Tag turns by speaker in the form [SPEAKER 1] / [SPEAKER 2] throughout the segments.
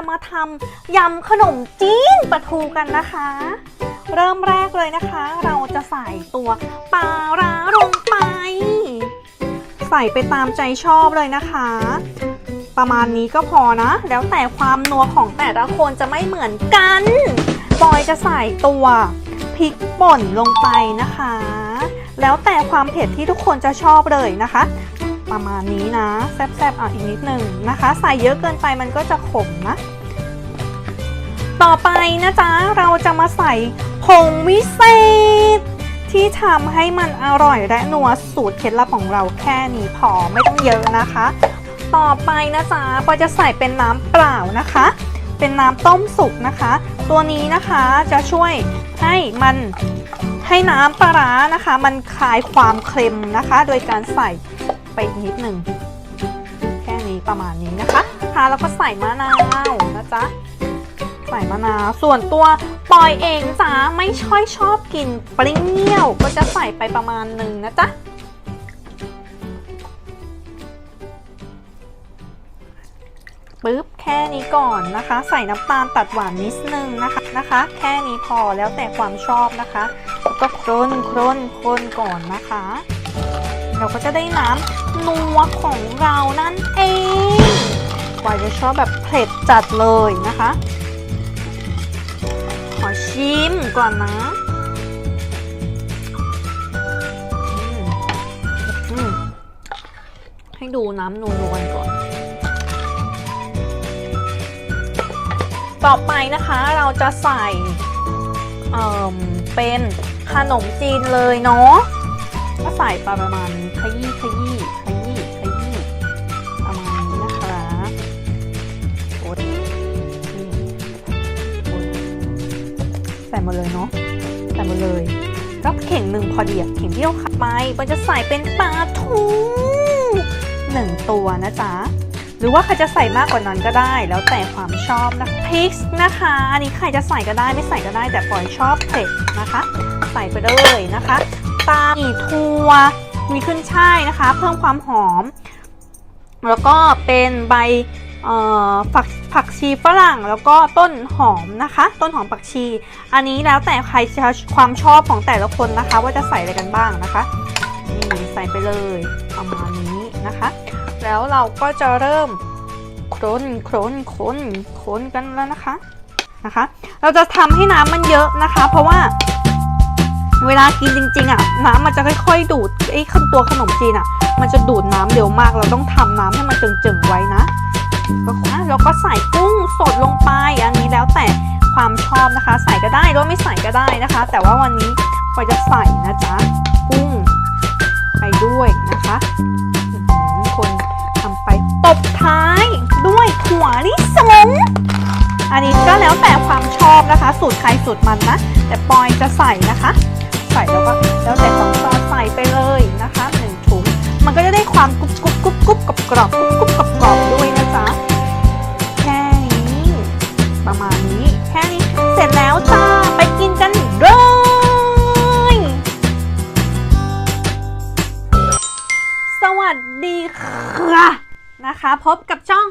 [SPEAKER 1] จะมาทำยำขนมจีนปลาทูกันนะคะ เริ่มแรกเลยนะคะ เราจะใส่ตัวปลาร้าลงไป ใส่ไปตามใจชอบเลยนะคะ ประมาณนี้ก็พอนะ แล้วแต่ความนัวของแต่ละคนจะไม่เหมือนกันปอยจะใส่ตัวพริกป่นลงไปนะคะ แล้วแต่ความเผ็ดที่ทุกคนจะชอบเลยนะคะ ประมาณนี้นะ แซ่บๆอะอีกนิดหนึ่งนะคะ ใส่เยอะเกินไปมันก็จะขมนะ ต่อไปนะจ๊ะ เราจะมาใส่ผงวิเศษ ที่ทำให้มันอร่อยและนัวสูตรเคล็ดลับของเราแค่นี้พอไม่ต้องเยอะนะคะ ต่อไปนะจ๊ะปอจะใส่เป็นน้ำเปล่านะคะ เป็นน้ำต้มสุกนะคะ ตัวนี้นะคะจะช่วยให้มันให้น้ำปลาร้านะคะ มันคลายความเค็มนะคะ โดยการใส่ ไปอีกนิดหนึ่งแค่นี้ประมาณนี้นะคะค่ะแล้วก็ใส่มะนาวนะจ๊ะใส่มะนาวส่วนตัวปอยเองจ้าไม่ค่อยชอบกินเปรี้ยวก็จะใส่ไปประมาณหนึ่งนะจ๊ะปึ๊บแค่นี้ก่อนนะคะ ใส่น้ำตาลตัดหวานนิดนึงนะคะนะคะ แค่นี้พอแล้วแต่ความชอบนะคะแล้วก็ครนครนคนก่อนนะคะ เราก็จะได้น้ำ นัวของเรานั่นเองว่าจะชอบแบบเผ็ดจัดเลยนะคะ ขอชิมก่อนนะให้ดูน้ำนัวๆก่อน ต่อไปนะคะเราจะใส่เอ่อเป็นขนมจีนเลยเนาะก็ใส่ประมาณ ใส่หมดเลยเนาะใส่หมดเลยก็เข่งหนึ่งพอดีอะเข่งที่เราขับไปมันจะใส่เป็นปลาทูหนึ่งตัวนะจ๊ะหรือว่าใครจะใส่มากกว่านั้นก็ได้ แล้วแต่ความชอบนะพริกนะคะ อันนี้ใครจะใส่ก็ได้ไม่ใส่ก็ได้ แต่ปล่อยชอบเผ็ดนะคะ ใส่ไปเลยนะคะตามีทัวมีขึ้นช่ายนะคะ เพิ่มความหอม แล้วก็เป็นใบ ผักผักชีฝรั่งแล้วก็ต้นหอมนะคะ ต้นหอมผักชี อันนี้แล้วแต่ใครจะความชอบของแต่ละคนนะคะ ว่าจะใส่อะไรกันบ้างนะคะนี่ใส่ไปเลยประมาณนี้นะคะ แล้วเราก็จะเริ่มครนครนคนคนกันแล้วนะคะนะคะ เราจะทำให้น้ำมันเยอะนะคะ เพราะว่าเวลากินจริงๆอะน้ำมันจะค่อยๆ ดูดไอ้ขั้นตัวขนมจีนอะ มันจะดูดน้ำเร็วมาก เราต้องทำน้ำให้มันเจิงๆไว้นะ เราก็ใส่กุ้งสดลงไปอันนี้แล้วแต่ความชอบนะคะ ใส่ก็ได้หรือว่าไม่ใส่ก็ได้นะคะ แต่ว่าวันนี้พอยจะใส่นะจ๊ะกุ้งไปด้วยนะคะคนทำไปตบท้ายด้วยถั่วลิสงอันนี้ก็แล้วแต่ความชอบนะคะ สูตรใครสูตรมันนะ แต่ปอยจะใส่นะคะ ใส่แล้วก็แล้วแต่ความชอบใส่ไปเลยนะคะหนึ่งถุง มันก็จะได้ความกรุบกรุบกรุบกรุบกรอบกรุบกรุบกรอบด้วยนะจ๊ะ ประมาณนี้ แค่นี้เสร็จแล้วจ้าไปกินกันเลยสวัสดีค่ะนะคะ พบกับช่อง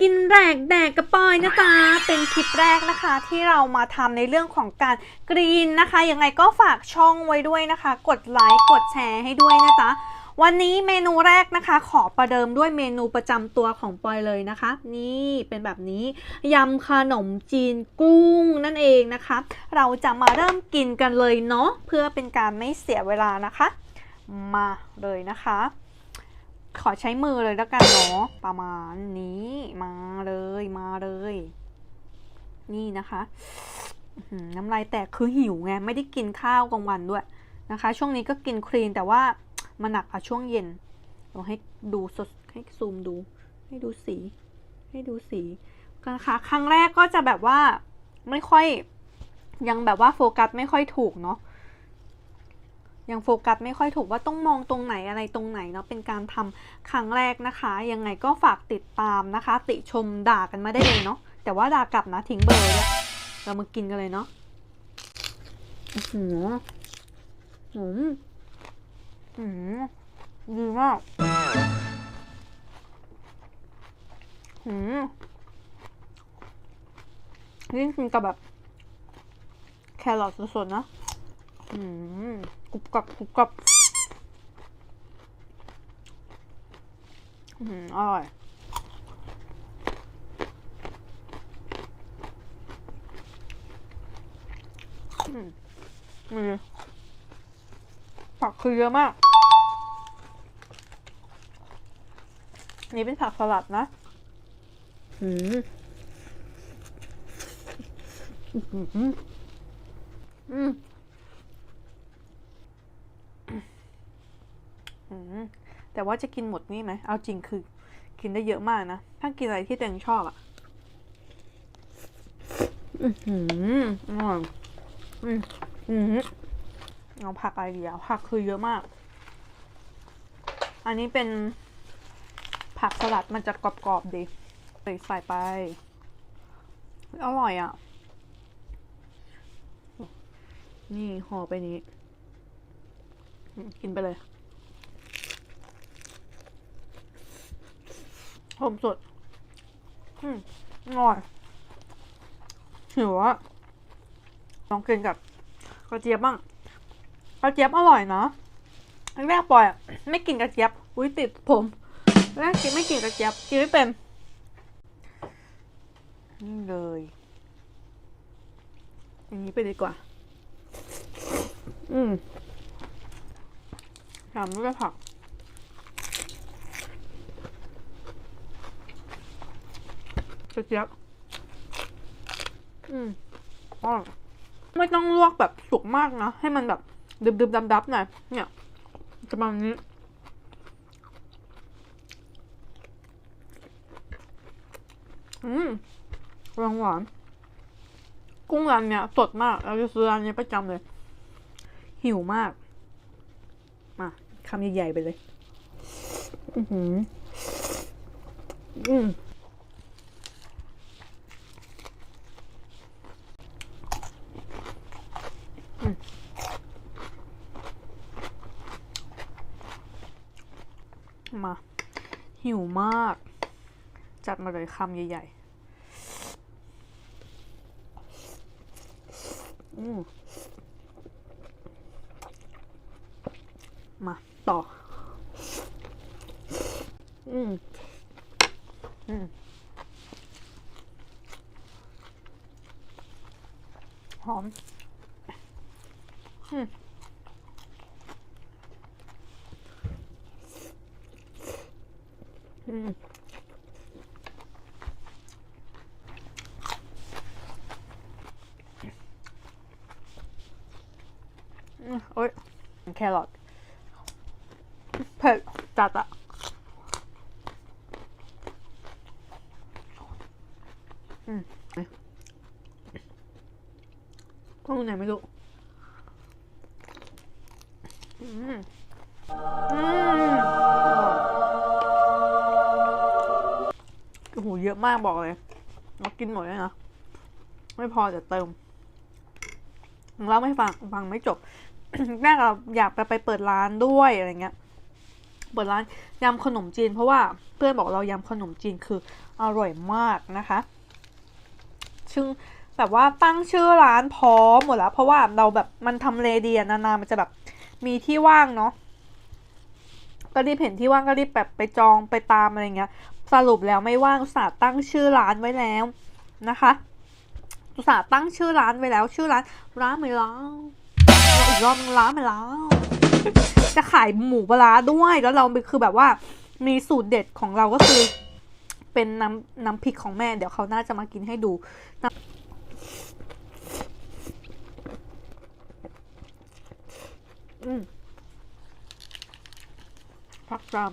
[SPEAKER 1] กินแดกแดกกระปอยนะจ๊ะเป็นคลิปแรกนะคะ ที่เรามาทำในเรื่องของการกรีนนะคะยังไงก็ฝากช่องไว้ด้วยนะคะ กดไลค์กดแชร์ให้ด้วยนะจ๊ะ วันนี้เมนูแรกนะคะ ขอประเดิมด้วยเมนูประจำตัวของปอยเลยนะคะ นี่เป็นแบบนี้ยำขนมจีนกุ้งนั่นเองนะคะ เราจะมาเริ่มกินกันเลยเนาะเพื่อเป็นการไม่เสียเวลานะคะ มาเลยนะคะ ขอใช้มือเลยแล้วกันเนาะประมาณนี้มาเลยมาเลย นี่นะคะน้ำลายแตกคือหิวไงไม่ได้กินข้าวกลางวันด้วยนะคะ ช่วงนี้ก็กินคลีนแต่ว่า มันหนักอะช่วงเย็นเราให้ดูสดให้ซูมดู ให้ดูสี ให้ดูสีกันนะคะครั้งแรกก็จะแบบว่าไม่ค่อยยังแบบว่าโฟกัสไม่ค่อยถูกเนาะยังโฟกัสไม่ค่อยถูกว่าต้องมองตรงไหนอะไรตรงไหนเนาะเป็นการทำครั้งแรกนะคะ ยังไงก็ฝากติดตามนะคะ ติชมด่ากันมาได้เลยเนาะแต่ว่าด่ากลับนะทิ้งเบอร์ด้วยเรามากินกันเลยเนาะโอ้โหอืม อืมดีมากอืมนี่กินกับแบบ แครอทสดๆนะ อืมกรุบกรับกรุบกรับอืมอร่อยอืมนี่ ผักคือเยอะมาก นี่เป็นผักสลัดนะอืมอืมอืมอืมอืมแต่ว่าจะกินหมดนี่ไหม เอาจริงคือ กินได้เยอะมากนะ ถ้ากินอะไรที่ตัวเองชอบอะ อือหืออร่อยอืมอืม เอาผักอะไรดีอะผักคือเยอะมาก อันนี้เป็นผักสลัดมันจะกรอบๆดีใส่ไป อร่อยอะ นี่ห่อไปนี้ กินไปเลยหอมสด อืมอร่อยหิวอะลองกินกับกระเจี๊ยบบ้าง กระเจี๊ยบอร่อยนะแรกๆปล่อยอะไม่กินกระเจี๊ยบอุ้ยติดผมแรกกินไม่กินกระเจี๊ยบกินไม่เป็นนี่เลยอย่างนี้ไปดีกว่า อืมตามด้วยผักกระเจี๊ยบอืมอร่อยไม่ต้องลวกแบบสุกมากนะ ให้มันแบบ ดึบดึบดำดับๆหน่อยเนี่ยจะประมาณนี้อืมหวานหวานกุ้งร้านเนี้ยสดมากเราจะซื้อร้านนี้ประจำเลย หิวมาก มาคำใหญ่ๆไปเลย อือหืออืม มา หิวมาก จัดมาเลยคำใหญ่ๆมมาต่อ อืม อืมหอม อืม อืม อืม โอ้ยแครอทเผ็ดจัดอะอืมข้างไหนไม่รู้ อืม อืม อ้โหเยอะมากบอกเลยเรากินหมดเลยนะ ไม่พอจะเติมเราไม่ฟังฟังไม่จบแรกเราอยากไปไปเปิดร้านด้วยอะไรเงี้ย เปิดร้านยำขนมจีน เพราะว่าเพื่อนบอกเรายำขนมจีนคืออร่อยมากนะคะ ซึ่งแบบว่าตั้งชื่อร้านพร้อมหมดแล้ว เพราะว่าเราแบบมันทำเลดีนานๆมันจะแบบมีที่ว่างเนาะก็รีบเห็นที่ว่างก็รีบแบบไปจองไปตามอะไรเงี้ย สรุปแล้วไม่ว่างอุตส่าห์ตั้งชื่อร้านไว้แล้วนะคะอุตส่าห์ตั้งชื่อร้านไว้แล้ว ชื่อร้านร้านไม่ล้วอีกรอบนึงร้านไม่ล้าวจะขายหมูปลาด้วยแล้วเราคือแบบว่ามีสูตรเด็ดของเราก็คือเป็นน้ำน้ำพริกของแม่ เดี๋ยวเขาน่าจะมากินให้ดูอืมพักจาม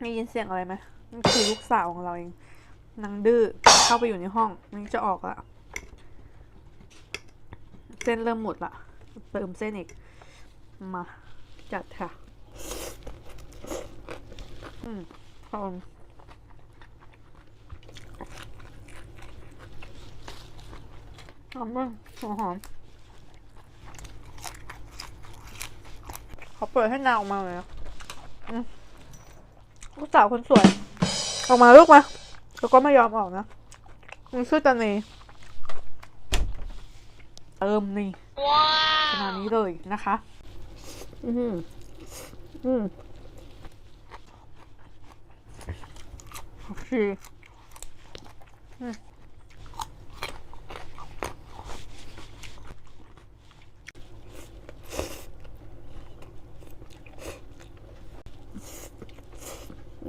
[SPEAKER 1] ได้ยินเสียงอะไรไหมนี่คือลูกสาวของเราเองนางดื้อเข้าไปอยู่ในห้องนี่จะออกละเส้นเริ่มหมดละเติมเส้นอีก มา จัดค่ะ อืมหอมหอมมากหอมหอมขอ เปิดให้นางออกมาเลยนะอืมลูกสาวคนสวย ออกมาลูกมาแล้วก็ไม่ยอมออกนะมันชื่อตาเนเติมนี่ขนาดนี้เลยนะคะ อืมอืมโอเคอืม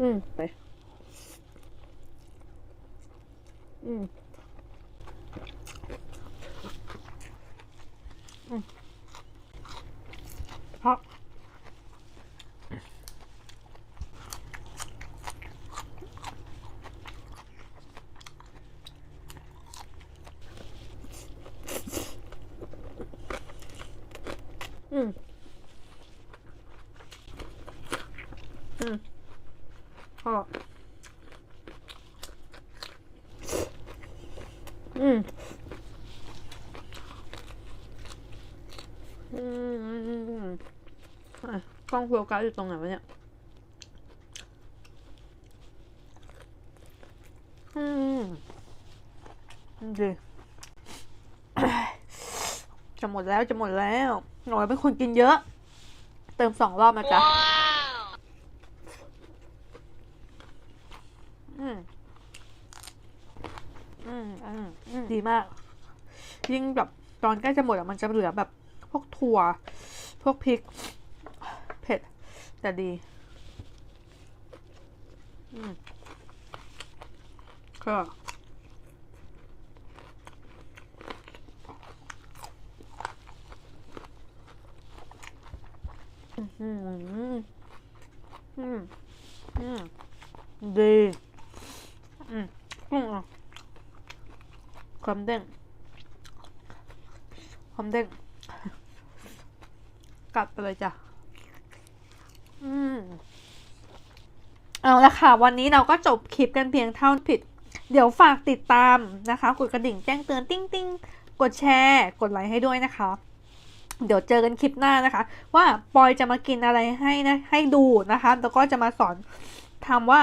[SPEAKER 1] อืมไปอืมอืมเพราะอืม อืมเพราะอืม อืมอืมอืมอืมอะกล้อง โฟกัสอยู่ตรงไหนวะเนี่ย อืมดีจะหมดแล้วจะหมดแล้วหนูเป็นคนกินเยอะ เติมสองรอบนะจ๊ะอืมอืมอืมอืมดีมาก ยิ่งแบบตอนใกล้จะหมดอะมันจะเหลือแบบ พวกถั่ว พวกพริกเผ็ด แต่ดีอืมก็อืมอืมอืมอืมดีอืมอืมอะความเด้งความเด้งกัดไปเลยจ้ะ อืม เอาละค่ะ วันนี้เราก็จบคลิปกันเพียงเท่าผิด เดี๋ยวฝากติดตามนะคะ กดกระดิ่งแจ้งเตือนติ้งติ้งกดแชร์ กดไลค์ให้ด้วยนะคะ เดี๋ยวเจอกันคลิปหน้านะคะ ว่าปอยจะมากินอะไรให้นะให้ดูนะคะ แล้วก็จะมาสอนทำว่า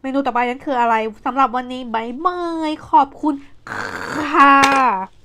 [SPEAKER 1] เมนูต่อไปนั้นคืออะไรสำหรับวันนี้บายบายขอบคุณค่ะ